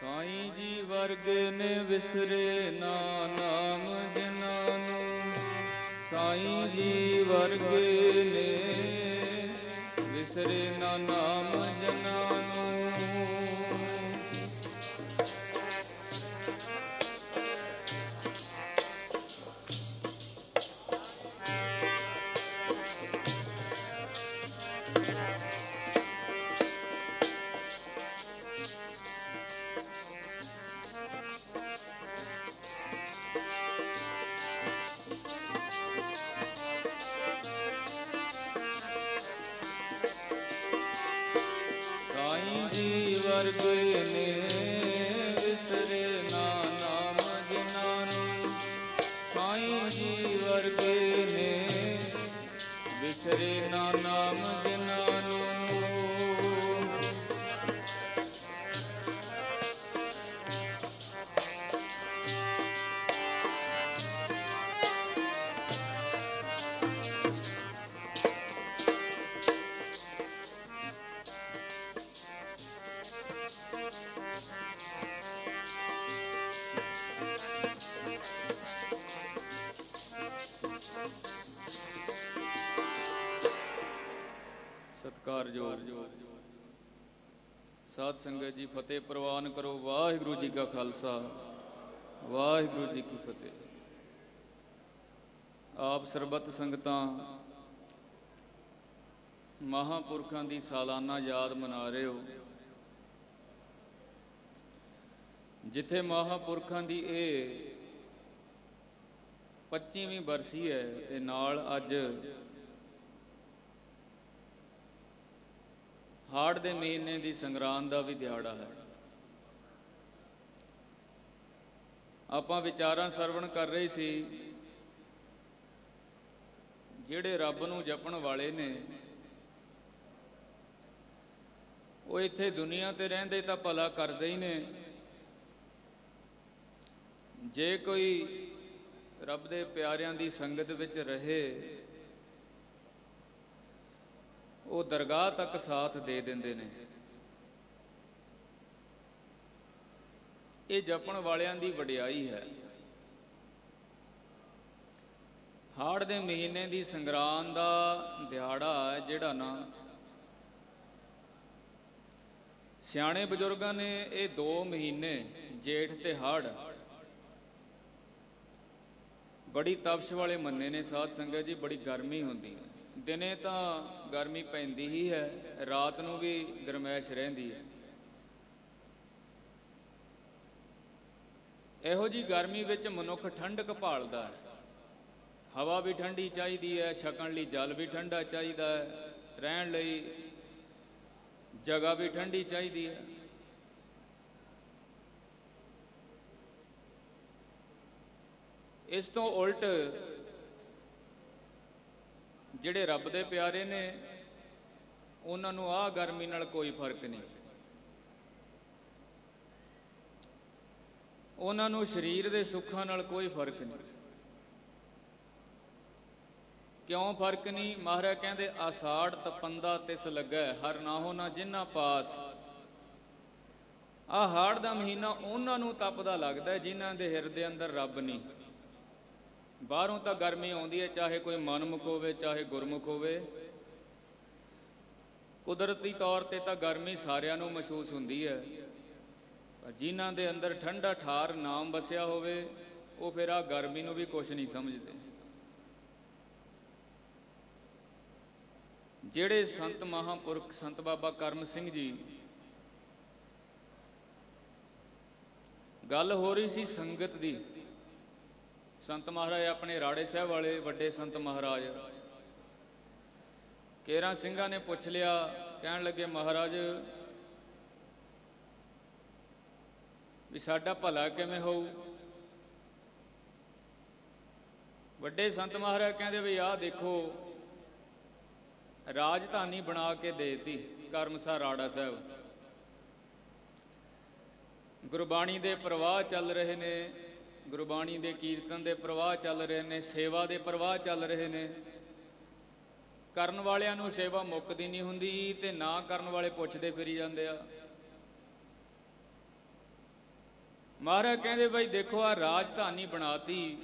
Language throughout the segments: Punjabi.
ਸਾਈਂ ਜੀ ਵਰਗ ਨੇ ਵਿਸਰੇ ਨਾ ਨਾਮ ਜਿਨ੍ਹਾਂ ਨੂੰ ਸਾਈਂ ਜੀ ਵਰਗ ਨੇ ਵਿਸਰੇ ਨਾ ਨਾਮ ਜੀ ਵਰਗ ਨੇ ਸੰਗਤ ਜੀ, ਫਤਿਹ ਪ੍ਰਵਾਨ ਕਰੋ। ਵਾਹਿਗੁਰੂ ਜੀ ਕਾ ਖਾਲਸਾ। ਵਾਹਿਗੁਰੂ ਜੀ ਕੀ ਫਤਿਹ। ਆਪ ਸਰਬੱਤ ਸੰਗਤਾਂ, ਮਹਾਪੁਰਖਾਂ ਦੀ ਸਾਲਾਨਾ ਯਾਦ ਮਨਾ ਰਹੇ ਹੋ। ਜਿੱਥੇ ਮਹਾਪੁਰਖਾਂ ਦੀ ਇਹ 25ਵੀਂ ਬਰਸੀ ਹੈ, ਤੇ ਨਾਲ ਅੱਜ ਹਾੜ ਦੇ ਮਹੀਨੇ ਦੀ ਸੰਗਰਾਂਦ ਦਾ ਵੀ ਦਿਹਾੜਾ ਹੈ। ਆਪਾਂ ਵਿਚਾਰਾਂ ਸਰਵਣ ਕਰ ਰਹੇ ਸੀ, ਜਿਹੜੇ ਰੱਬ ਨੂੰ ਜਪਣ ਵਾਲੇ ਨੇ, ਉਹ ਇੱਥੇ ਦੁਨੀਆ ਤੇ ਰਹਿੰਦੇ ਤਾਂ ਭਲਾ ਕਰਦੇ ਹੀ ਨੇ। ਜੇ ਕੋਈ ਰੱਬ ਦੇ ਪਿਆਰਿਆਂ ਦੀ ਸੰਗਤ ਵਿੱਚ ਰਹੇ ਉਹ ਦਰਗਾਹ ਤੱਕ ਸਾਥ ਦੇ ਦਿੰਦੇ ਨੇ। ਇਹ ਜਪਣ ਵਾਲਿਆਂ ਦੀ ਵਡਿਆਈ ਹੈ। ਹਾੜ ਦੇ ਮਹੀਨੇ ਦੀ ਸੰਗਰਾਂਦ ਦਾ ਦਿਹਾੜਾ ਹੈ ਜਿਹੜਾ ਨਾ ਸਿਆਣੇ ਬਜ਼ੁਰਗਾਂ ਨੇ ਇਹ 2 ਮਹੀਨੇ ਜੇਠ ਤੇ ਹਾੜ ਬੜੀ ਤਪਸ਼ ਵਾਲੇ ਮੰਨੇ ਨੇ ਸਾਧ ਸੰਗਤ ਜੀ, ਬੜੀ ਗਰਮੀ ਹੁੰਦੀ ਹੈ। ਦਿਨੇ ਤਾਂ ਗਰਮੀ ਪੈਂਦੀ ਹੀ ਹੈ, ਰਾਤ ਨੂੰ ਵੀ ਗਰਮੈਸ਼ ਰਹਿੰਦੀ ਹੈ। ਇਹੋ ਜੀ ਗਰਮੀ ਵਿੱਚ ਮਨੁੱਖ ਠੰਡਕ ਭਾਲਦਾ ਹੈ। ਹਵਾ ਵੀ ਠੰਡੀ ਚਾਹੀਦੀ ਹੈ, ਛਕਣ ਲਈ ਜਲ ਵੀ ਠੰਡਾ ਚਾਹੀਦਾ ਹੈ, ਰਹਿਣ ਲਈ ਜਗ੍ਹਾ ਵੀ ਠੰਡੀ ਚਾਹੀਦੀ ਹੈ। ਇਸ ਤੋਂ ਉਲਟ ਜਿਹੜੇ ਰੱਬ ਦੇ ਪਿਆਰੇ ਨੇ, ਉਹਨਾਂ ਨੂੰ ਆਹ ਗਰਮੀ ਨਾਲ ਕੋਈ ਫ਼ਰਕ ਨਹੀਂ। ਉਹਨਾਂ ਨੂੰ ਸਰੀਰ ਦੇ ਸੁੱਖਾਂ ਨਾਲ ਕੋਈ ਫ਼ਰਕ ਨਹੀਂ। ਕਿਉਂ ਫ਼ਰਕ ਨਹੀਂ? ਮਹਾਰਾਜ ਕਹਿੰਦੇ, ਆਸਾੜ ਤਪੰਦਾ ਤਿਸ ਲੱਗਾ, ਹਰ ਨਾਹੋ ਨਾ ਜਿਨ੍ਹਾਂ ਪਾਸ। ਆ ਹਾੜ ਦਾ ਮਹੀਨਾ ਉਹਨਾਂ ਨੂੰ ਤਪਦਾ ਲੱਗਦਾ ਹੈ ਜਿਨ੍ਹਾਂ ਦੇ ਹਿਰਦੇ ਅੰਦਰ ਰੱਬ ਨਹੀਂ। ਬਾਹਰੋਂ ਤਾਂ ਗਰਮੀ ਆਉਂਦੀ ਹੈ, ਚਾਹੇ ਕੋਈ ਮਨਮੁਖ ਹੋਵੇ, ਚਾਹੇ ਗੁਰਮੁਖ ਹੋਵੇ। ਕੁਦਰਤੀ ਤੌਰ ਤੇ ਤਾਂ ਗਰਮੀ ਸਾਰਿਆਂ ਨੂੰ ਮਹਿਸੂਸ ਹੁੰਦੀ ਹੈ। ਪਰ ਜਿਨ੍ਹਾਂ ਦੇ ਅੰਦਰ ਠੰਡਾ ਠਾਰ ਨਾਮ ਵਸਿਆ ਹੋਵੇ, ਉਹ ਫਿਰ ਆ ਗਰਮੀ ਨੂੰ ਵੀ ਕੁਝ ਨਹੀਂ ਸਮਝਦੇ। ਜਿਹੜੇ ਸੰਤ ਮਹਾਪੁਰਖ, ਸੰਤ ਬਾਬਾ ਕਰਮ ਸਿੰਘ ਜੀ, ਗੱਲ ਹੋ ਰਹੀ ਸੀ ਸੰਗਤ ਦੀ। ਸੰਤ ਮਹਾਰਾਜ ਆਪਣੇ ਰਾੜੇ ਸਾਹਿਬ ਵਾਲੇ ਵੱਡੇ ਸੰਤ ਮਹਾਰਾਜ। ਕੇਰਾਂ ਸਿੰਘਾਂ ਨੇ ਪੁੱਛ ਲਿਆ, ਕਹਿਣ ਲੱਗੇ, ਮਹਾਰਾਜ, ਵੀ ਸਾਡਾ ਭਲਾ ਕਿਵੇਂ ਹੋਊ? ਵੱਡੇ ਸੰਤ ਮਹਾਰਾਜ ਕਹਿੰਦੇ, ਵੀ ਆਹ ਦੇਖੋ, ਰਾਜਧਾਨੀ ਬਣਾ ਕੇ ਦੇਤੀ ਕਰਮਸਾ ਰਾੜਾ ਸਾਹਿਬ। ਗੁਰਬਾਣੀ ਦੇ ਪ੍ਰਵਾਹ ਚੱਲ ਰਹੇ ਨੇ ਗੁਰਬਾਣੀ ਦੇ ਕੀਰਤਨ ਦੇ ਪ੍ਰਵਾਹ ਚੱਲ ਰਹੇ ਨੇ, ਸੇਵਾ ਦੇ ਪ੍ਰਵਾਹ ਚੱਲ ਰਹੇ ਨੇ। ਕਰਨ ਵਾਲਿਆਂ ਨੂੰ ਸੇਵਾ ਮੁੱਕਦੀ ਨਹੀਂ ਹੁੰਦੀ ਤੇ ਨਾ ਕਰਨ ਵਾਲੇ ਪੁੱਛਦੇ ਫਿਰੀ ਜਾਂਦੇ ਆ। ਮਹਾਰਾਜ ਕਹਿੰਦੇ ਬਈ ਦੇਖੋ ਆ ਰਾਜਧਾਨੀ ਬਣਾਤੀ।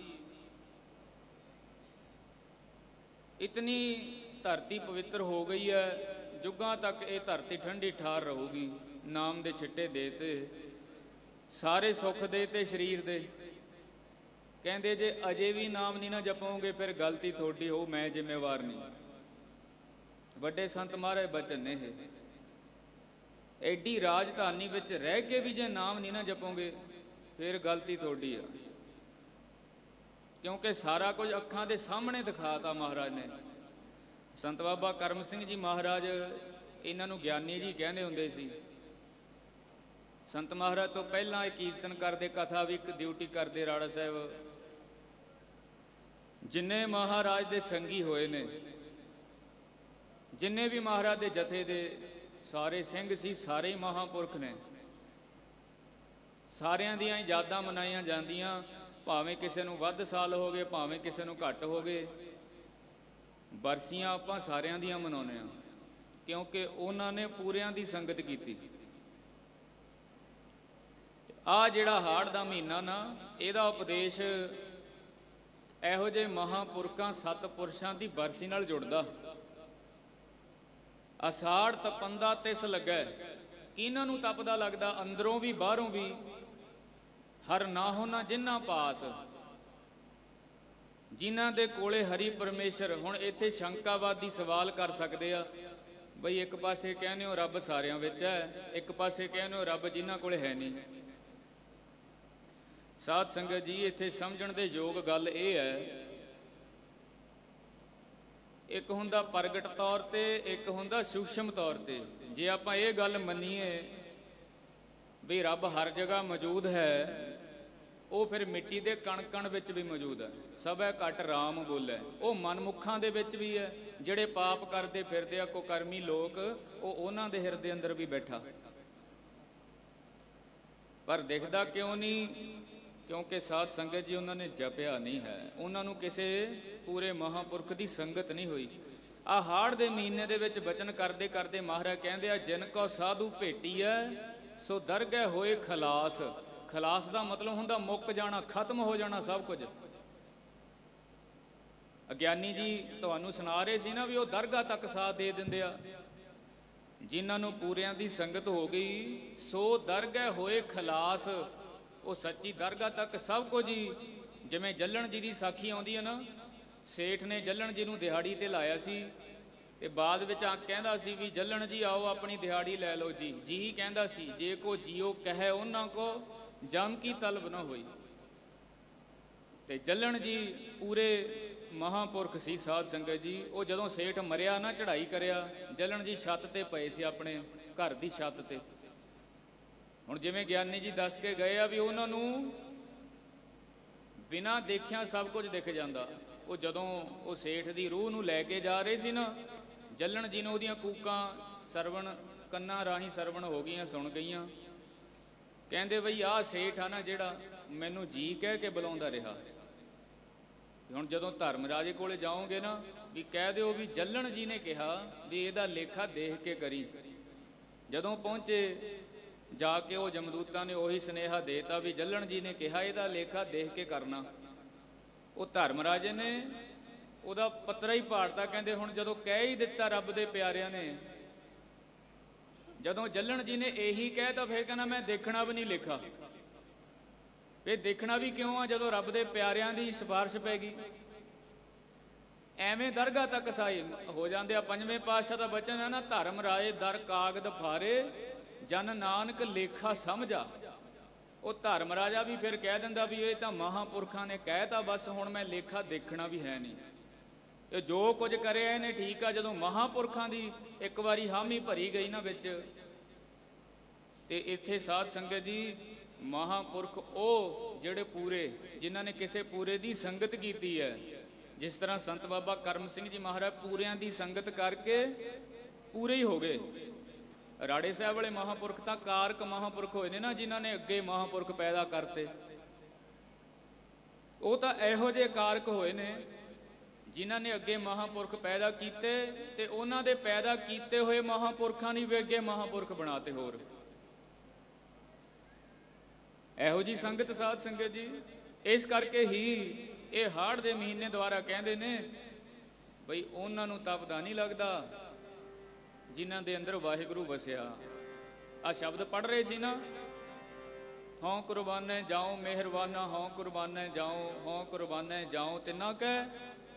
ਇਤਨੀ ਧਰਤੀ ਪਵਿੱਤਰ ਹੋ ਗਈ ਹੈ ਜੁਗਾਂ ਤੱਕ ਇਹ ਧਰਤੀ ਠੰਡੀ ਠਾਰ ਰਹੂਗੀ। ਨਾਮ ਦੇ ਛਿੱਟੇ ਦੇਤੇ ਸਾਰੇ ਸੁੱਖ ਦੇ ਤੇ ਸਰੀਰ ਦੇ। ਕਹਿੰਦੇ ਜੇ ਅਜੇ ਵੀ ਨਾਮ ਨਹੀਂ ਨਾ ਜਪੋਗੇ, ਫਿਰ ਗਲਤੀ ਤੁਹਾਡੀ ਹੋ ਮੈਂ ਜ਼ਿੰਮੇਵਾਰ ਨਹੀਂ। ਵੱਡੇ ਸੰਤ ਮਹਾਰਾਜ ਬਚਨ ਨੇ ਇਹ। ਐਡੀ ਰਾਜਧਾਨੀ ਵਿੱਚ ਰਹਿ ਕੇ ਵੀ ਜੇ ਨਾਮ ਨਹੀਂ ਨਾ ਜਪੋਗੇ, ਫਿਰ ਗਲਤੀ ਤੁਹਾਡੀ ਆ। ਕਿਉਂਕਿ ਸਾਰਾ ਕੁਝ ਅੱਖਾਂ ਦੇ ਸਾਹਮਣੇ ਦਿਖਾਤਾ ਮਹਾਰਾਜ ਨੇ। ਸੰਤ ਬਾਬਾ ਕਰਮ ਸਿੰਘ ਜੀ ਮਹਾਰਾਜ ਇਹਨਾਂ ਨੂੰ ਗਿਆਨੀ ਜੀ ਕਹਿੰਦੇ ਹੁੰਦੇ ਸੀ। ਸੰਤ ਮਹਾਰਾਜ ਤੋਂ ਪਹਿਲਾਂ ਇਹ ਕੀਰਤਨ ਕਰਦੇ, ਕਥਾ ਵੀ ਇੱਕ ਡਿਊਟੀ ਕਰਦੇ, ਰਾੜਾ ਸਾਹਿਬ। ਜਿੰਨੇ ਮਹਾਰਾਜ ਦੇ ਸੰਗੀ ਹੋਏ ਨੇ, ਜਿੰਨੇ ਵੀ ਮਹਾਰਾਜ ਦੇ ਜਥੇ ਦੇ ਸਾਰੇ ਸਿੰਘ ਸੀ, ਸਾਰੇ ਹੀ ਮਹਾਪੁਰਖ ਨੇ। ਸਾਰਿਆਂ ਦੀਆਂ ਯਾਦਾਂ ਮਨਾਈਆਂ ਜਾਂਦੀਆਂ, ਭਾਵੇਂ ਕਿਸੇ ਨੂੰ ਵੱਧ ਸਾਲ ਹੋ ਗਏ, ਭਾਵੇਂ ਕਿਸੇ ਨੂੰ ਘੱਟ ਹੋ ਗਏ। ਬਰਸੀਆਂ ਆਪਾਂ ਸਾਰਿਆਂ ਦੀਆਂ ਮਨਾਉਂਦੇ ਆ ਕਿਉਂਕਿ ਉਹਨਾਂ ਨੇ ਪੂਰਿਆਂ ਦੀ ਸੰਗਤ ਕੀਤੀ। ਆ ਜਿਹੜਾ ਹਾੜ ਦਾ ਮਹੀਨਾ ਨਾ, ਇਹਦਾ ਉਪਦੇਸ਼ ਇਹੋ ਜਿਹੇ ਮਹਾਪੁਰਖਾਂ ਸਤਪੁਰਸ਼ਾਂ ਦੀ ਬਰਸੀ ਨਾਲ ਜੁੜਦਾ। ਅਸਾੜ ਤਪੰਦਾ ਤਿਸ ਲੱਗੈ। ਕਿਹਨਾਂ ਨੂੰ ਤਪਦਾ ਲੱਗਦਾ? ਅੰਦਰੋਂ ਵੀ, ਬਾਹਰੋਂ ਵੀ। ਹਰ ਨਾ ਹੋਣਾ ਜਿਨ੍ਹਾਂ ਪਾਸ। ਜਿਨ੍ਹਾਂ ਦੇ ਕੋਲੇ ਹਰੀ ਪਰਮੇਸ਼ਰ। ਹੁਣ ਇੱਥੇ ਸ਼ੰਕਾਵਾਦੀ ਸਵਾਲ ਕਰ ਸਕਦੇ ਆ। ਬਈ ਇੱਕ ਪਾਸੇ ਕਹਿੰਦੇ ਹੋ ਰੱਬ ਸਾਰਿਆਂ ਵਿੱਚ ਹੈ, ਇੱਕ ਪਾਸੇ ਕਹਿੰਦੇ ਹੋ ਰੱਬ ਜਿਨ੍ਹਾਂ ਕੋਲੇ ਹੈ ਨਹੀਂ। ਸਾਧ ਸੰਗਤ ਜੀ, ਇੱਥੇ ਸਮਝਣ ਦੇ ਯੋਗ ਗੱਲ ਇਹ ਹੈ। ਇੱਕ ਹੁੰਦਾ ਪ੍ਰਗਟ ਤੌਰ ਤੇ, ਇੱਕ ਹੁੰਦਾ ਸੂਖਸ਼ਮ ਤੌਰ ਤੇ। ਜੇ ਆਪਾਂ ਇਹ ਗੱਲ ਮੰਨੀਏ ਵੀ ਰੱਬ ਹਰ ਜਗ੍ਹਾ ਮੌਜੂਦ ਹੈ, ਉਹ ਫਿਰ ਮਿੱਟੀ ਦੇ ਕਣ ਕਣ ਵਿੱਚ ਵੀ ਮੌਜੂਦ ਹੈ। ਸਭੈ ਘਟ ਰਾਮ ਬੋਲੇ। ਉਹ ਮਨਮੁੱਖਾਂ ਦੇ ਵਿੱਚ ਵੀ ਹੈ। ਜਿਹੜੇ ਪਾਪ ਕਰਦੇ ਫਿਰਦੇ ਆ, ਕੁਕਰਮੀ ਲੋਕ, ਉਹ ਉਹਨਾਂ ਦੇ ਹਿਰਦੇ ਅੰਦਰ ਵੀ ਬੈਠਾ। ਪਰ ਦਿਖਦਾ ਕਿਉਂ ਨਹੀਂ? ਕਿਉਂਕਿ ਸਾਧ ਸੰਗਤ ਜੀ ਉਹਨਾਂ ਨੇ ਜਪਿਆ ਨਹੀਂ ਹੈ। ਉਹਨਾਂ ਨੂੰ ਕਿਸੇ ਪੂਰੇ ਮਹਾਪੁਰਖ ਦੀ ਸੰਗਤ ਨਹੀਂ ਹੋਈ। ਆ ਹਾੜ ਦੇ ਮਹੀਨੇ ਦੇ ਵਿੱਚ ਬਚਨ ਕਰਦੇ ਕਰਦੇ ਮਹਾਰਾਜ ਕਹਿੰਦੇ ਆ, ਜਿਨ ਕੋ ਸਾਧੂ ਭੇਟੀਐ ਸੋ ਦਰਗਹਿ ਹੋਏ ਖਲਾਸ। ਖਲਾਸ ਦਾ ਮਤਲਬ ਹੁੰਦਾ ਮੁੱਕ ਜਾਣਾ, ਖਤਮ ਹੋ ਜਾਣਾ ਸਭ ਕੁਝ। ਅਗਿਆਨੀ ਜੀ ਤੁਹਾਨੂੰ ਸੁਣਾ ਰਹੇ ਸੀ ਨਾ ਵੀ ਉਹ ਦਰਗਾਹ ਤੱਕ ਸਾਥ ਦੇ ਦਿੰਦੇ ਆ। ਜਿਨ੍ਹਾਂ ਨੂੰ ਪੂਰਿਆਂ ਦੀ ਸੰਗਤ ਹੋ ਗਈ, ਸੋ ਦਰਗਹਿ ਹੋਏ ਖਲਾਸ। ਉਹ ਸੱਚੀ ਦਰਗਾਹ ਤੱਕ ਸਭ ਕੁਝ ਹੀ, ਜਿਵੇਂ ਜੱਲਣ ਜੀ ਦੀ ਸਾਖੀ ਆਉਂਦੀ ਹੈ ਨਾ, ਸੇਠ ਨੇ ਜੱਲਣ ਜੀ ਨੂੰ ਦਿਹਾੜੀ ਤੇ ਲਾਇਆ ਸੀ, ਤੇ ਬਾਅਦ ਵਿੱਚ ਆ ਕਹਿੰਦਾ ਸੀ ਵੀ ਜੱਲਣ ਜੀ ਆਓ ਆਪਣੀ ਦਿਹਾੜੀ ਲੈ ਲਓ ਜੀ। ਜੀ ਕਹਿੰਦਾ ਸੀ, ਜੇ ਕੋ ਜੀਓ ਕਹੇ ਉਹਨਾਂ ਕੋ, ਜਮ ਕੀ ਤਲਬ ਨਾ ਹੋਈ। ਤੇ ਜੱਲਣ ਜੀ ਪੂਰੇ ਮਹਾਪੁਰਖ ਸੀ ਸਾਧ ਸੰਗਤ ਜੀ, ਉਹ ਜਦੋਂ ਸੇਠ ਮਰਿਆ ਨਾ ਚੜ੍ਹਾਈ ਕਰਿਆ, ਜੱਲਣ ਜੀ ਛੱਤ ਤੇ ਪਏ ਸੀ ਆਪਣੇ ਘਰ ਦੀ ਛੱਤ ਤੇ। ਹੁਣ ਜਿਵੇਂ ਗਿਆਨੀ ਜੀ ਦੱਸ ਕੇ ਗਏ ਆ ਵੀ ਉਹਨਾਂ ਨੂੰ ਬਿਨਾਂ ਦੇਖਿਆ ਸਭ ਕੁਝ ਦਿਖ ਜਾਂਦਾ। ਉਹ ਜਦੋਂ ਉਹ ਸੇਠ ਦੀ ਰੂਹ ਨੂੰ ਲੈ ਕੇ ਜਾ ਰਹੇ ਸੀ ਨਾ, ਜੱਲਣ ਜੀ ਨੂੰ ਉਹਦੀਆਂ ਕੂਕਾਂ ਸਰਵਣ, ਕੰਨਾਂ ਰਾਹੀਂ ਸਰਵਣ ਹੋ ਗਈਆਂ, ਸੁਣ ਗਈਆਂ। ਕਹਿੰਦੇ ਬਈ ਆਹ ਸੇਠ ਆ ਨਾ ਜਿਹੜਾ ਮੈਨੂੰ ਜੀ ਕਹਿ ਕੇ ਬੁਲਾਉਂਦਾ ਰਿਹਾ। ਹੁਣ ਜਦੋਂ ਧਰਮ ਰਾਜੇ ਕੋਲੇ ਜਾਓਗੇ ਨਾ, ਵੀ ਕਹਿ ਦਿਓ ਵੀ ਜੱਲਣ ਜੀ ਨੇ ਕਿਹਾ ਵੀ ਇਹਦਾ ਲੇਖਾ ਦੇਖ ਕੇ ਕਰੀ। ਜਦੋਂ ਪਹੁੰਚੇ ਜਾ ਕੇ ਉਹ ਜਮਦੂਤਾਂ ਨੇ ਉਹੀ ਸਨੇਹਾ ਦੇਤਾ ਵੀ ਜੱਲਣ ਜੀ ਨੇ ਕਿਹਾ ਇਹਦਾ ਲੇਖਾ ਦੇਖ ਕੇ ਕਰਨਾ। ਉਹ ਧਰਮ ਰਾਜੇ ਨੇ ਉਹਦਾ ਪੱਤਰਾ ਹੀ ਪਾੜਤਾ, ਕਹਿੰਦੇ ਹੁਣ ਜਦੋਂ ਕਹਿ ਹੀ ਦਿੱਤਾ ਰੱਬ ਦੇ ਪਿਆਰਿਆਂ ਨੇ, ਜਦੋਂ ਜੱਲਣ ਜੀ ਨੇ ਇਹੀ ਕਹਿ ਤਾਂ ਫੇਰ ਕਹਿੰਦਾ ਮੈਂ ਦੇਖਣਾ ਵੀ ਨਹੀਂ ਲਿਖਾ। ਇਹ ਦੇਖਣਾ ਵੀ ਕਿਉਂ ਆ ਜਦੋਂ ਰੱਬ ਦੇ ਪਿਆਰਿਆਂ ਦੀ ਸਿਫਾਰਿਸ਼ ਪੈ ਗਈ। ਐਵੇਂ ਦਰਗਾ ਤੱਕ ਸਾਈ ਹੋ ਜਾਂਦੇ ਆ, ਪੰਜਵੇਂ ਪਾਤਸ਼ਾਹ ਦਾ ਬਚਨ ਹੈ ਨਾ ਧਰਮ ਰਾਏ ਦਰ ਕਾਗਦ ਫਾਰੇ ਜਨ ਨਾਨਕ ਲੇਖਾ ਸਮਝਾ। ਉਹ ਧਰਮ ਰਾਜਾ ਵੀ ਫਿਰ ਕਹਿ ਦਿੰਦਾ ਵੀ ਇਹ ਤਾਂ ਮਹਾਪੁਰਖਾਂ ਨੇ ਕਹਿਤਾ ਬਸ ਹੁਣ ਮੈਂ ਲੇਖਾ ਦੇਖਣਾ ਵੀ ਹੈ ਨਹੀਂ। ਇਹ ਜੋ ਕੁਝ ਕਰਿਆ ਇਹਨੇ ਠੀਕ ਆ, ਜਦੋਂ ਮਹਾਪੁਰਖਾਂ ਦੀ ਇੱਕ ਵਾਰੀ ਹਾਮੀ ਭਰੀ ਗਈ ਨਾ ਵਿੱਚ, ਤੇ ਇੱਥੇ ਸਾਧ ਸੰਗਤ ਜੀ, ਮਹਾਪੁਰਖ ਉਹ ਜਿਹੜੇ ਪੂਰੇ, ਜਿਨ੍ਹਾਂ ਨੇ ਕਿਸੇ ਪੂਰੇ ਦੀ ਸੰਗਤ ਕੀਤੀ ਹੈ, ਜਿਸ ਤਰ੍ਹਾਂ ਸੰਤ ਬਾਬਾ ਕਰਮ ਸਿੰਘ ਜੀ ਮਹਾਰਾਜ ਪੂਰਿਆਂ ਦੀ ਸੰਗਤ ਕਰਕੇ ਪੂਰੇ ਹੀ ਹੋ ਗਏ। ਰਾੜੇ ਸਾਹਿਬ ਵਾਲੇ ਮਹਾਪੁਰਖ ਤਾਂ ਕਾਰਕ ਮਹਾਪੁਰਖ ਹੋਏ ਨੇ ਨਾ ਜਿਨ੍ਹਾਂ ਨੇ ਅੱਗੇ ਮਹਾਪੁਰਖ ਪੈਦਾ ਕਰਤੇ। ਉਹ ਤਾਂ ਇਹੋ ਜਿਹੇ ਕਾਰਕ ਹੋਏ ਨੇ ਜਿਨ੍ਹਾਂ ਨੇ ਅੱਗੇ ਮਹਾਪੁਰਖ ਪੈਦਾ ਕੀਤੇ ਤੇ ਉਹਨਾਂ ਦੇ ਪੈਦਾ ਕੀਤੇ ਹੋਏ ਮਹਾਪੁਰਖਾਂ ਨੇ ਵੀ ਅੱਗੇ ਮਹਾਪੁਰਖ ਬਣਾਤੇ ਹੋਰ। ਇਹੋ ਜੀ ਸੰਗਤ ਸਾਧ ਸੰਗਤ ਜੀ, ਇਸ ਕਰਕੇ ਹੀ ਇਹ ਹਾੜ ਦੇ ਮਹੀਨੇ ਦੁਆਰਾ ਕਹਿੰਦੇ ਨੇ, ਬਈ ਉਹਨਾਂ ਨੂੰ ਤਪਦਾ ਨਹੀਂ ਲੱਗਦਾ। ਜਿਨ੍ਹਾਂ ਦੇ ਅੰਦਰ ਵਾਹਿਗੁਰੂ ਵਸਿਆ। ਆ ਸ਼ਬਦ ਪੜ ਰਹੇ ਸੀ ਨਾ? ਹਉ ਕੁਰਬਾਨੇ ਜਾਉ, ਮਿਹਰਬਾਨਾ, ਹਉ ਕੁਰਬਾਨੇ ਜਾਉ, ਹਉ ਕੁਰਬਾਨੇ ਜਾਉ ਤਿਨਾ ਕਹਿ,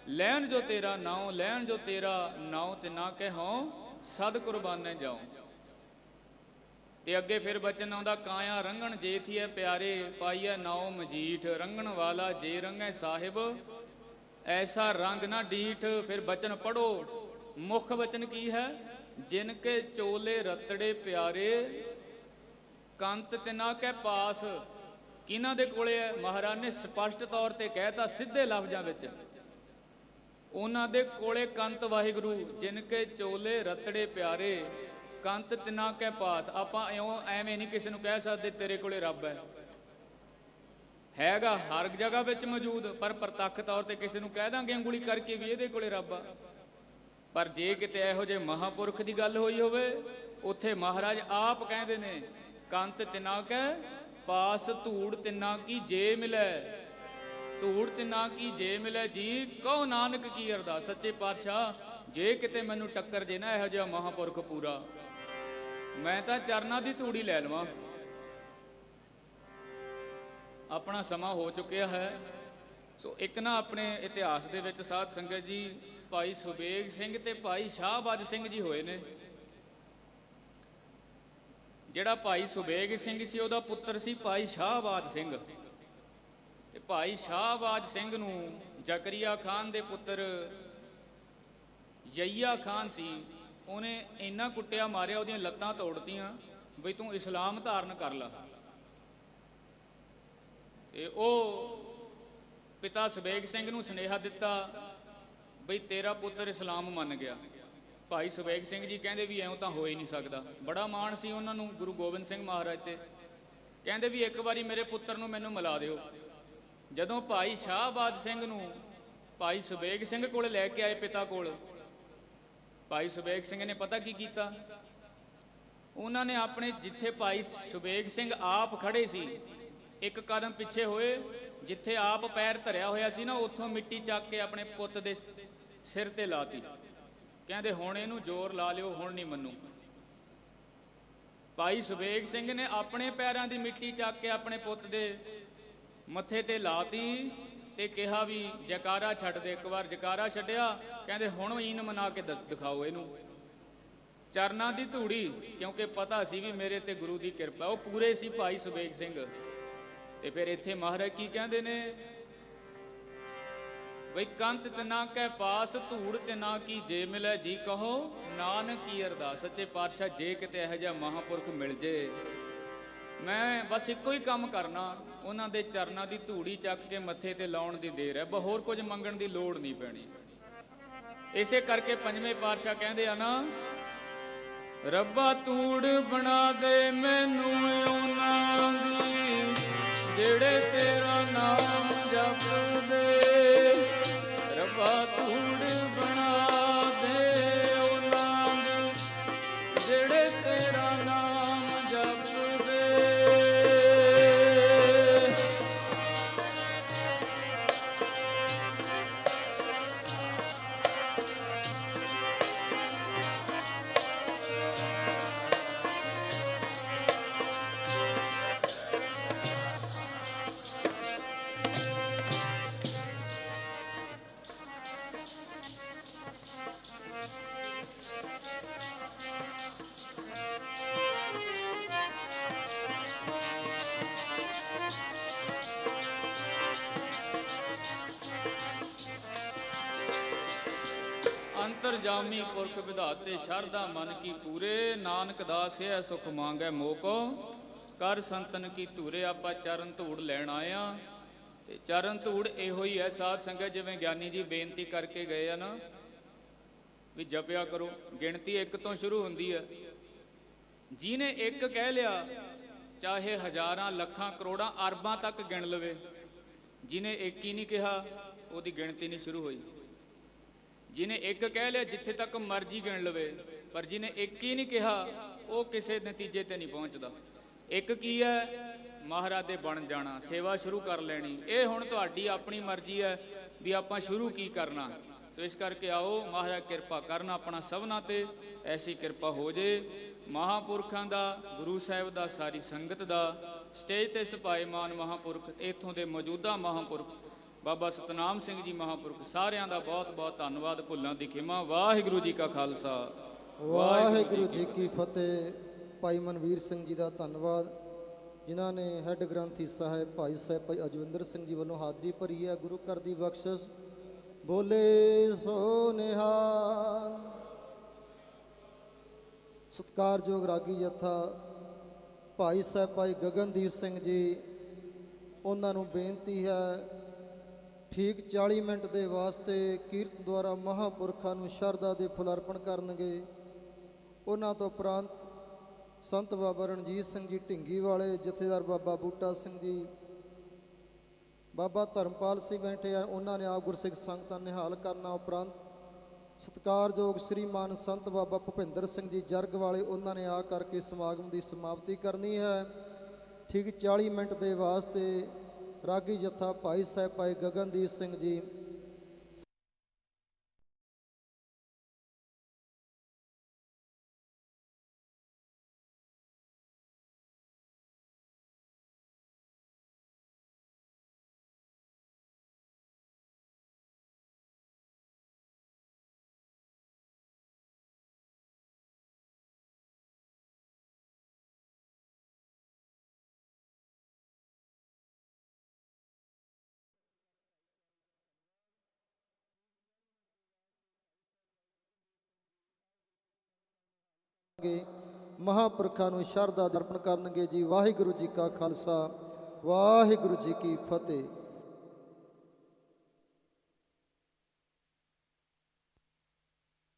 ਲੈਣ ਜੋ ਤੇਰਾ ਨਾਉ, ਲੈਣ ਜੋ ਤੇਰਾ ਨਾਉ ਤਿਨਾ ਕਹਿ, ਹਉ ਸਦ ਕੁਰਬਾਨੇ ਜਾਉ। ਤੇ ਅੱਗੇ ਫਿਰ ਬਚਨ ਆਉਂਦਾ, ਕਾਇਆ ਰੰਗਣ ਜੇਥੀਏ ਪਿਆਰੇ, ਪਾਈਐ ਨਾਉ ਮਜੀਠ, ਰੰਗਣ ਵਾਲਾ ਜੇ ਰੰਗੈ ਸਾਹਿਬ। ਐਸਾ ਰੰਗ ਨਾ ਡੀਠ। ਫਿਰ ਬਚਨ ਪੜੋ ਮੁੱਖ ਬਚਨ ਕੀ ਹੈ? ਜਿਨ ਕੇ ਚੋਲੇ ਰਤੜੇ ਪਿਆਰੇ, ਕੰਤ ਤਿਨਾ ਕੇ ਪਾਸ। ਕਿਹਨਾਂ ਦੇ ਕੋਲੇ ਹੈ ਮਹਾਰਾਜ ਨੇ ਸਪਸ਼ਟ ਤੌਰ ਤੇ ਕਹਿਤਾ ਸਿੱਧੇ ਲਫ਼ਜ਼ਾਂ ਵਿੱਚ। ਉਹਨਾਂ ਦੇ ਕੋਲੇ ਕੰਤ ਵਾਹਿਗੁਰੂ, ਜਿਨ ਕੇ ਚੋਲੇ ਰਤੜੇ ਪਿਆਰੇ, ਕੰਤ ਤਿਨਾ ਕੇ ਪਾਸ। ਆਪਾਂ ਇਉਂ ਐਵੇਂ ਨਹੀਂ ਕਿਸੇ ਨੂੰ ਕਹਿ ਸਕਦੇ, ਤੇਰੇ ਕੋਲੇ ਰੱਬ ਹੈ। ਹੈਗਾ ਹਰ ਜਗ੍ਹਾ ਵਿੱਚ ਮੌਜੂਦ, ਪਰ ਪ੍ਰਤੱਖ ਤੌਰ ਤੇ ਕਿਸੇ ਨੂੰ ਕਹਿ ਦਾਂਗੇ, ਉਂਗਲੀ ਕਰਕੇ ਵੀ ਇਹਦੇ ਕੋਲੇ ਰੱਬ ਆ। ਪਰ ਜੇ ਕਿਤੇ ਇਹੋ ਜਿਹੇ ਮਹਾਪੁਰਖ ਦੀ ਗੱਲ ਹੋਈ ਹੋਵੇ, ਉੱਥੇ ਮਹਾਰਾਜ ਆਪ ਕਹਿੰਦੇ ਨੇ, ਕੰਤ ਤਿਨਾ ਕੈ, ਪਾਸ ਧੂੜ ਤਿਨਾ ਕੀ ਜੇ ਮਿਲੈ। ਧੂੜ ਤਿਨਾ ਕੀ ਜੇ ਮਿਲੈ ਜੀ, ਕਹੋ ਨਾਨਕ ਕੀ ਅਰਦਾਸ? ਸੱਚੇ ਪਾਤਸ਼ਾਹ, ਜੇ ਕਿਤੇ ਮੈਨੂੰ ਟੱਕਰ ਜੇ ਨਾ ਇਹੋ ਜਿਹਾ ਮਹਾਪੁਰਖ ਪੂਰਾ, ਮੈਂ ਤਾਂ ਚਰਨਾਂ ਦੀ ਧੂੜੀ ਲੈ ਲਵਾਂ। ਆਪਣਾ ਸਮਾਂ ਹੋ ਚੁੱਕਿਆ ਹੈ। ਸੋ ਇੱਕ ਨਾ ਆਪਣੇ ਇਤਿਹਾਸ ਦੇ ਵਿੱਚ ਸਾਧ ਸੰਗਤ ਜੀ ਭਾਈ ਸੁਬੇਗ ਸਿੰਘ ਤੇ ਭਾਈ ਸ਼ਾਹਬਾਜ ਸਿੰਘ ਜੀ ਹੋਏ ਨੇ। ਜਿਹੜਾ ਭਾਈ ਸੁਬੇਗ ਸਿੰਘ ਸੀ, ਉਹਦਾ ਪੁੱਤਰ ਸੀ ਭਾਈ ਸ਼ਾਹਬਾਜ ਸਿੰਘ। ਤੇ ਭਾਈ ਸ਼ਾਹਬਾਜ ਸਿੰਘ ਨੂੰ ਜ਼ਕਰੀਆ ਖਾਨ ਦੇ ਪੁੱਤਰ ਯਈਆ ਖਾਨ ਸੀ। ਉਹਨੇ ਇੰਨਾ ਕੁੱਟਿਆ, ਮਾਰਿਆ, ਉਹਦੀਆਂ ਲੱਤਾਂ ਤੋੜਤੀਆਂ ਬਈ ਤੂੰ ਇਸਲਾਮ ਧਾਰਨ ਕਰ ਲੈ। ਤੇ ਉਹ ਪਿਤਾ ਸੁਬੇਗ ਸਿੰਘ ਨੂੰ ਸੁਨੇਹਾ ਦਿੱਤਾ ਬਈ ਤੇਰਾ ਪੁੱਤਰ ਇਸਲਾਮ ਮੰਨ ਗਿਆ। ਭਾਈ ਸੁਬੇਗ ਸਿੰਘ ਜੀ ਕਹਿੰਦੇ ਵੀ ਐਉਂ ਤਾਂ ਹੋ ਹੀ ਨਹੀਂ ਸਕਦਾ। ਬੜਾ ਮਾਣ ਸੀ ਉਹਨਾਂ ਨੂੰ ਗੁਰੂ ਗੋਬਿੰਦ ਸਿੰਘ ਮਹਾਰਾਜ ਤੇ। ਕਹਿੰਦੇ ਵੀ ਇੱਕ ਵਾਰੀ ਮੇਰੇ ਪੁੱਤਰ ਨੂੰ ਮੈਨੂੰ ਮਿਲਾ ਦਿਓ। ਜਦੋਂ ਭਾਈ ਸ਼ਾਹਬਾਦ ਸਿੰਘ ਨੂੰ ਭਾਈ ਸੁਬੇਗ ਸਿੰਘ ਕੋਲ ਲੈ ਕੇ ਆਏ ਪਿਤਾ ਕੋਲ, ਭਾਈ ਸੁਬੇਗ ਸਿੰਘ ਨੇ ਪਤਾ ਕੀ ਕੀਤਾ? ਉਹਨਾਂ ਨੇ ਆਪਣੇ ਜਿੱਥੇ ਭਾਈ ਸੁਬੇਗ ਸਿੰਘ ਆਪ ਖੜੇ ਸੀ, ਇੱਕ ਕਦਮ ਪਿੱਛੇ ਹੋਏ, ਜਿੱਥੇ ਆਪ ਪੈਰ ਧਰਿਆ ਹੋਇਆ ਸੀ ਨਾ, ਉੱਥੋਂ ਮਿੱਟੀ ਚੱਕ ਕੇ ਆਪਣੇ ਪੁੱਤ ਦੇ ਸਿਰ ਤੇ ਲਾਤੀ। ਕਹਿੰਦੇ, ਹੁਣ ਇਹਨੂੰ ਜ਼ੋਰ ਲਾ ਲਿਓ, ਹੁਣ ਨਹੀਂ ਮੰਨੂ ਭਾਈ ਸੁਬੇਗ ਸਿੰਘ ਨੇ ਆਪਣੇ ਪੈਰਾਂ ਦੀ ਮਿੱਟੀ ਚੱਕ ਕੇ ਆਪਣੇ ਪੁੱਤ ਦੇ ਮੱਥੇ ਤੇ ਲਾਤੀ ਤੇ ਕਿਹਾ ਵੀ, ਜਕਾਰਾ ਛੱਡ ਦੇ, ਇੱਕ ਵਾਰ ਜਕਾਰਾ ਛੱਡਿਆ। ਕਹਿੰਦੇ, ਹੁਣ ਈਨ ਮਨਾ ਕੇ ਦੱਸ, ਦਿਖਾਓ ਇਹਨੂੰ। ਚਰਨਾਂ ਦੀ ਧੂੜੀ, ਕਿਉਂਕਿ ਪਤਾ ਸੀ ਵੀ ਮੇਰੇ ਤੇ ਗੁਰੂ ਦੀ ਕਿਰਪਾ, ਉਹ ਪੂਰੇ ਸੀ ਭਾਈ ਸੁਬੇਗ ਸਿੰਘ। ਤੇ ਫਿਰ ਇੱਥੇ ਮਹਾਰਾਜ ਕੀ ਕਹਿੰਦੇ ਨੇ? ਬਈ ਕੰਤ ਤਨਾ ਕੈ ਪਾਸ, ਧੂੜ ਤੇ ਨਾ ਕੀ ਜੇ ਮਿਲੇ ਜੀ ਕਹੋ। ਨਾਨਕ ਕੀ ਅਰਦਾਸ, ਸੱਚੇ ਪਾਤਸ਼ਾਹ ਜੇ ਕਿਤੇ ਇਹੋ ਜਿਹਾ ਮਹਾਪੁਰਖ ਮਿਲ ਜੇ। ਮੈਂ ਬਸ ਇੱਕੋ ਹੀ ਕੰਮ ਕਰਨਾ, ਉਹਨਾਂ ਦੇ ਚਰਨਾਂ ਦੀ ਧੂੜੀ ਚੱਕ ਕੇ ਮੱਥੇ ਤੇ ਲਾਉਣ ਦੀ ਦੇਰ ਹੈ ਬਸ ਹੋਰ ਕੁਝ ਮੰਗਣ ਦੀ ਲੋੜ ਨਹੀਂ ਪੈਣੀ। ਇਸੇ ਕਰਕੇ ਪੰਜਵੇਂ ਪਾਤਸ਼ਾਹ ਕਹਿੰਦੇ ਆ ਨਾ, ਰੱਬਾ ਧੂੜ ਬਣਾ ਦੇ ਮੈਨੂੰ ਉਹਨਾਂ ਦੀ, ਜਿਹੜੇ ਤੇਰਾ ਨਾਮ ਜਪਦੇ। ਰੱਬਾ ਧੂੜ ਅੰਤਰਜਾਮੀ ਪੁਰਖ ਵਿਧਾਤੇ ਸ਼ਰਧਾ ਮਨ ਕੀ ਪੂਰੇ, ਨਾਨਕ ਦਾਸ ਹੈ, ਸੁਖ ਮੰਗੈ ਮੋਕੋ। ਕਰ ਸੰਤਨ ਕੀ ਧੂਰੇ, ਆਪਾਂ ਚਰਨ ਧੂੜ ਲੈਣ ਆਇਆ ਤੇ ਚਰਨ ਧੂੜ ਇਹੋ ਹੀ ਹੈ, ਸਾਧ ਸੰਗਤ, ਜਿਵੇਂ ਗਿਆਨੀ ਜੀ ਬੇਨਤੀ ਕਰਕੇ ਗਏ ਆ ਨਾ, ਵੀ ਜਪਿਆ ਕਰੋ। ਗਿਣਤੀ ਇੱਕ ਤੋਂ ਸ਼ੁਰੂ ਹੁੰਦੀ ਹੈ ਜਿਹਨੇ ਇੱਕ ਕਹਿ ਲਿਆ, ਚਾਹੇ ਹਜ਼ਾਰਾਂ, ਲੱਖਾਂ, ਕਰੋੜਾਂ, ਅਰਬਾਂ ਤੱਕ ਗਿਣ ਲਵੇ। ਜਿਹਨੇ ਇੱਕ ਹੀ ਨਹੀਂ ਕਿਹਾ, ਉਹਦੀ ਗਿਣਤੀ ਨਹੀਂ ਸ਼ੁਰੂ ਹੋਈ। ਜਿਹਨੇ ਇੱਕ ਕਹਿ ਲਿਆ ਜਿੱਥੇ ਤੱਕ ਮਰਜ਼ੀ ਗਿਣ ਲਵੇ, ਪਰ ਜਿਹਨੇ ਇੱਕ ਹੀ ਨਹੀਂ ਕਿਹਾ, ਉਹ ਕਿਸੇ ਨਤੀਜੇ ਤੇ ਨਹੀਂ ਪਹੁੰਚਦਾ। ਇੱਕ ਕੀ ਹੈ? ਮਹਾਰਾਜ ਦੇ ਬਣ ਜਾਣਾ, ਸੇਵਾ ਸ਼ੁਰੂ ਕਰ ਲੈਣੀ। ਇਹ ਹੁਣ ਤੁਹਾਡੀ ਆਪਣੀ ਮਰਜ਼ੀ ਹੈ ਵੀ ਆਪਾਂ ਸ਼ੁਰੂ ਕੀ ਕਰਨਾ। ਸੋ ਇਸ ਕਰਕੇ ਆਓ, ਮਹਾਰਾਜ ਕਿਰਪਾ ਕਰਨ ਆਪਣਾ ਸਭਨਾ ਤੇ ਐਸੀ ਕਿਰਪਾ ਹੋ ਜੇ। ਮਹਾਪੁਰਖਾਂ ਦਾ, ਗੁਰੂ ਸਾਹਿਬ ਦਾ, ਸਾਰੀ ਸੰਗਤ ਦਾ, ਸਟੇਜ ਤੇ ਸਪਾਏਮਾਨ ਮਹਾਪੁਰਖ, ਇੱਥੋਂ ਦੇ ਮੌਜੂਦਾ ਮਹਾਪੁਰਖ ਬਾਬਾ ਸਤਨਾਮ ਸਿੰਘ ਜੀ ਮਹਾਪੁਰਖ, ਸਾਰਿਆਂ ਦਾ ਬਹੁਤ ਬਹੁਤ ਧੰਨਵਾਦ ਭੁੱਲਾਂ ਦੀ ਖਿਮਾ। ਵਾਹਿਗੁਰੂ ਜੀ ਕਾ ਖਾਲਸਾ। ਵਾਹਿਗੁਰੂ ਜੀ ਕੀ ਫਤਿਹ। ਭਾਈ ਮਨਵੀਰ ਸਿੰਘ ਜੀ ਦਾ ਧੰਨਵਾਦ। ਜਿਨ੍ਹਾਂ ਨੇ ਹੈੱਡ ਗ੍ਰੰਥੀ ਸਾਹਿਬ ਭਾਈ ਸਾਹਿਬ ਭਾਈ ਅਜਵਿੰਦਰ ਸਿੰਘ ਜੀ ਵੱਲੋਂ ਹਾਜ਼ਰੀ ਭਰੀ ਹੈ। ਗੁਰੂ ਘਰ ਦੀ ਬਖਸ਼ਿਸ਼। ਬੋਲੇ ਸੋ ਨਿਹਾਲ। ਸਤਿਕਾਰਯੋਗ ਰਾਗੀ ਜਥਾ ਭਾਈ ਸਾਹਿਬ ਭਾਈ ਗਗਨਦੀਪ ਸਿੰਘ ਜੀ, ਉਹਨਾਂ ਨੂੰ ਬੇਨਤੀ ਹੈ ਠੀਕ 40 ਮਿੰਟ ਦੇ ਵਾਸਤੇ ਕੀਰਤ ਦੁਆਰਾ ਮਹਾਪੁਰਖਾਂ ਨੂੰ ਸ਼ਰਧਾ ਦੇ ਫੁੱਲ ਅਰਪਣ ਕਰਨਗੇ। ਉਹਨਾਂ ਤੋਂ ਉਪਰੰਤ ਸੰਤ ਬਾਬਾ ਰਣਜੀਤ ਸਿੰਘ ਜੀ ਢਿੰਗੀ ਵਾਲੇ, ਜਥੇਦਾਰ ਬਾਬਾ ਬੂਟਾ ਸਿੰਘ ਜੀ, ਬਾਬਾ ਧਰਮਪਾਲ ਸਿੰਘ ਬੈਠੇ ਆ, ਉਹਨਾਂ ਨੇ ਆਪ ਗੁਰਸਿੱਖ ਸੰਗਤਾਂ ਨਿਹਾਲ ਕਰਨਾ ਉਪਰੰਤ ਸਤਿਕਾਰਯੋਗ ਸ੍ਰੀਮਾਨ ਸੰਤ ਬਾਬਾ ਭੁਪਿੰਦਰ ਸਿੰਘ ਜੀ ਜਰਗ ਵਾਲੇ, ਉਹਨਾਂ ਨੇ ਆ ਕਰਕੇ ਸਮਾਗਮ ਦੀ ਸਮਾਪਤੀ ਕਰਨੀ ਹੈ। ਠੀਕ 40 ਮਿੰਟ ਦੇ ਵਾਸਤੇ ਰਾਗੀ ਜਥਾ ਭਾਈ ਸਾਹਿਬ ਭਾਈ ਗਗਨਦੀਪ ਸਿੰਘ ਜੀ ਕਰਨਗੇ ਮਹਾਪੁਰਖਾਂ ਨੂੰ ਸ਼ਰਧਾ ਦਰਪਣ ਕਰਨਗੇ ਜੀ ਵਾਹਿਗੁਰੂ ਜੀ ਕਾ ਖਾਲਸਾ, ਵਾਹਿਗੁਰੂ ਜੀ ਕੀ ਫਤਿਹ।